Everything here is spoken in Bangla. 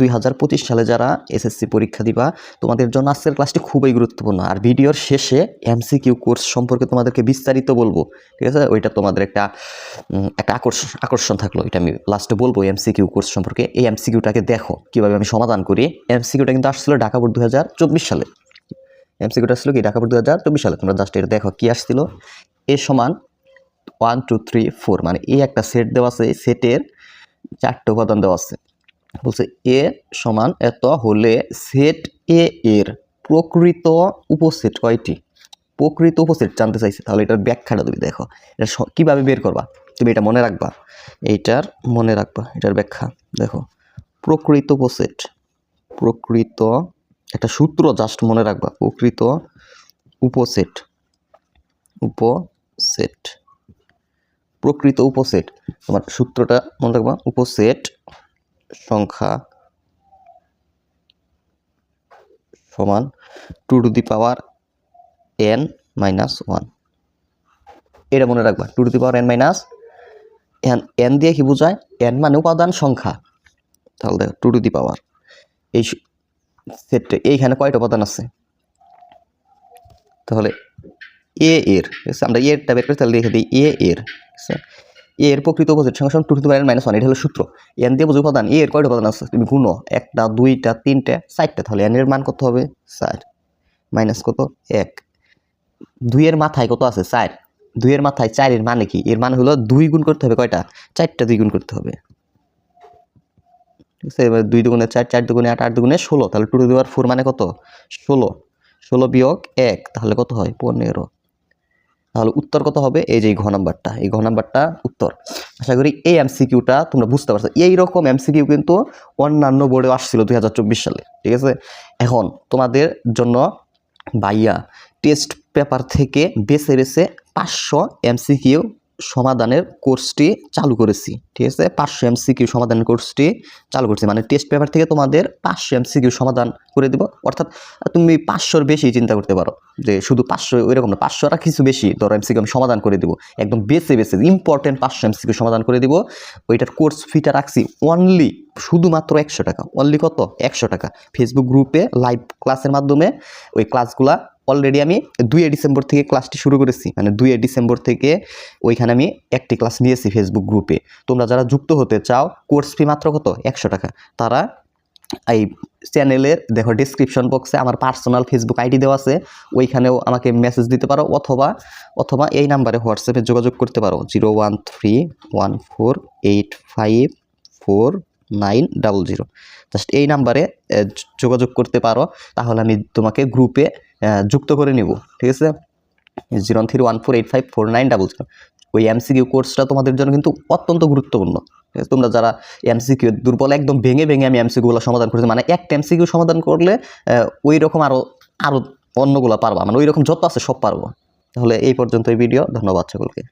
দুই হাজার পঁচিশ সালে যারা এসএসসি পরীক্ষা দিবা, তোমাদের জন্য আজকের ক্লাসটি খুবই গুরুত্বপূর্ণ। আর ভিডিওর শেষে এমসিকিউ কোর্স সম্পর্কে তোমাদেরকে বিস্তারিত বলব, ঠিক আছে? ওইটা তোমাদের একটা একটা আকর্ষণ আকর্ষণ থাকল। এটা আমি লাস্টে বলব এমসিকিউ কোর্স সম্পর্কে। এই এমসিকিউটাকে দেখো, কীভাবে আমি সমাধান করি। এমসিকিউটা কিন্তু আসছিল ঢাকা বোর্ড দু হাজার চব্বিশ সালে। এমসিকিউটা আসছিল কি? ঢাকা বোর্ড দু হাজার চব্বিশ সালে। তোমরা জাস্ট এটা দেখো কী আসছিল। এ সমান ওয়ান টু থ্রি ফোর মানে এই একটা সেট দেওয়া আছে। এই সেটের চারটে উপাদান দেওয়া আছে। বলছে এ সমান এত হলে সেট এ এর প্রকৃত উপসেট কয়টি? প্রকৃত উপসেট জানতে চাইছে, তাহলে এটার ব্যাখ্যাটা তুমি দেখো। এটা কীভাবে বের করবা? তুমি এটা মনে রাখবা? এইটার মনে রাখবা, এটার ব্যাখ্যা। দেখো, প্রকৃত উপসেট, প্রকৃত একটা সূত্র জাস্ট মনে রাখবা, প্রকৃত উপসেট উপসেট, প্রকৃত উপসেট। তোমার সূত্রটা মনে রাখবা, উপসেট সংখ্যা সমান two to the power n minus one এটা মনে রাখবা two to the power n minus n n দিয়ে কি বোঝায়? এন মানে উপাদান সংখ্যা। তাহলে দেখো টু টু দি পাওয়ার এই সেটে এইখানে কয়টা উপাদান আছে? তাহলে এ এর? আমরা এরটা বের করে তাহলে লিখে দিই এ এর, ঠিক আছে? এ এর প্রকৃত অপোজিট সঙ্গে টু টু মাইনাস ওয়ান এটা হলো সূত্র। এন দিয়ে বুঝো উপাদান এ এর কয়টা উপাদান আছে? তুমি গুণো একটা, দুইটা, তিনটে, চারটে, তাহলে এন এর মান কত হবে? চার। মাইনাস কত? এক। দুইয়ের মাথায় কত আছে? চার। দুইয়ের মাথায় চারের মানে কি? এর মানে হলো দুই গুণ করতে হবে কয়টা? চারটা দুই গুণ করতে হবে। ঠিক আছে? এবার দুই দুগুণে চার চার দুগুণে আট আট দুগুণে ষোলো, তাহলে টু টু দেওয়ার ফোর মানে কত? ষোলো। ষোলো বিয়োগ এক, তাহলে কত হয়? পনেরো। তাহলে উত্তর কত হবে? এই যে ঘ নাম্বারটা, এই ঘ নাম্বারটা উত্তর। আশা করি এই এমসিকিউটা তোমরা বুঝতে পারছ। এইরকম এমসিকিউ কিন্তু অন্যান্য বোর্ডেও আসছিল দুই হাজার চব্বিশ সালে, ঠিক আছে? এখন তোমাদের জন্য বাইয়া টেস্ট পেপার থেকে বেছে বেছে পাঁচশো এমসিকিউ সমাধানের কোর্সটি চালু করেছি, ঠিক আছে? পাঁচশো এমসিকিউ সমাধানের কোর্সটি চালু করেছি মানে টেস্ট পেপার থেকে তোমাদের পাঁচশো এমসিকিউ সমাধান করে দিব। অর্থাৎ তুমি পাঁচশোর বেশি চিন্তা করতে পারো, যে শুধু পাঁচশো ওইরকম না পাঁচশোটা কিছু বেশি ধরো এমসিকিউ আমি সমাধান করে দিব। একদম বেছে বেছে ইম্পর্টেন্ট পাঁচশো এমসিকিউ সমাধান করে দিব। ওইটার কোর্স ফিটা রাখছি অনলি শুধুমাত্র একশো টাকা অনলি কত? একশো টাকা। ফেসবুক গ্রুপে লাইভ ক্লাসের মাধ্যমে ওই ক্লাসগুলা অলরেডি আমি দুই ডিসেম্বর থেকে ক্লাসটি শুরু করেছি। মানে দুই ডিসেম্বর থেকে ওইখানে আমি একটি ক্লাস নিয়েছি ফেসবুক গ্রুপে তোমরা যারা যুক্ত হতে চাও কোর্স ফি মাত্র কত? একশো টাকা। তারা এই চ্যানেলের দেখো ডিসক্রিপশন বক্সে আমার পার্সোনাল ফেসবুক আইডি দেওয়া আছে। ওইখানেও আমাকে মেসেজ দিতে পারো অথবা অথবা এই নাম্বারে হোয়াটসঅ্যাপে যোগাযোগ করতে পারো। Zero one three one four eight five four nine double zero. Just এই নাম্বারে যোগাযোগ করতে পারো। তাহলে আমি তোমাকে গ্রুপে যুক্ত করে নিব। ঠিক আছে? Zero three one four eight five four nine double zero. ওই এমসিকিউ কোর্সটা তোমাদের জন্য কিন্তু অত্যন্ত গুরুত্বপূর্ণ? তোমরা যারা এমসিকিউ দুর্বল, একদম ভেঙে ভেঙে আমি এমসিকিউগুলো সমাধান করেছি মানে একটা এমসিকিউ সমাধান করলে ওই রকম আরও আরও অন্যগুলো পারবা। মানে ওই রকম যত আছে সব পারব। তাহলে এই পর্যন্ত এই ভিডিও ধন্যবাদ সকলকে।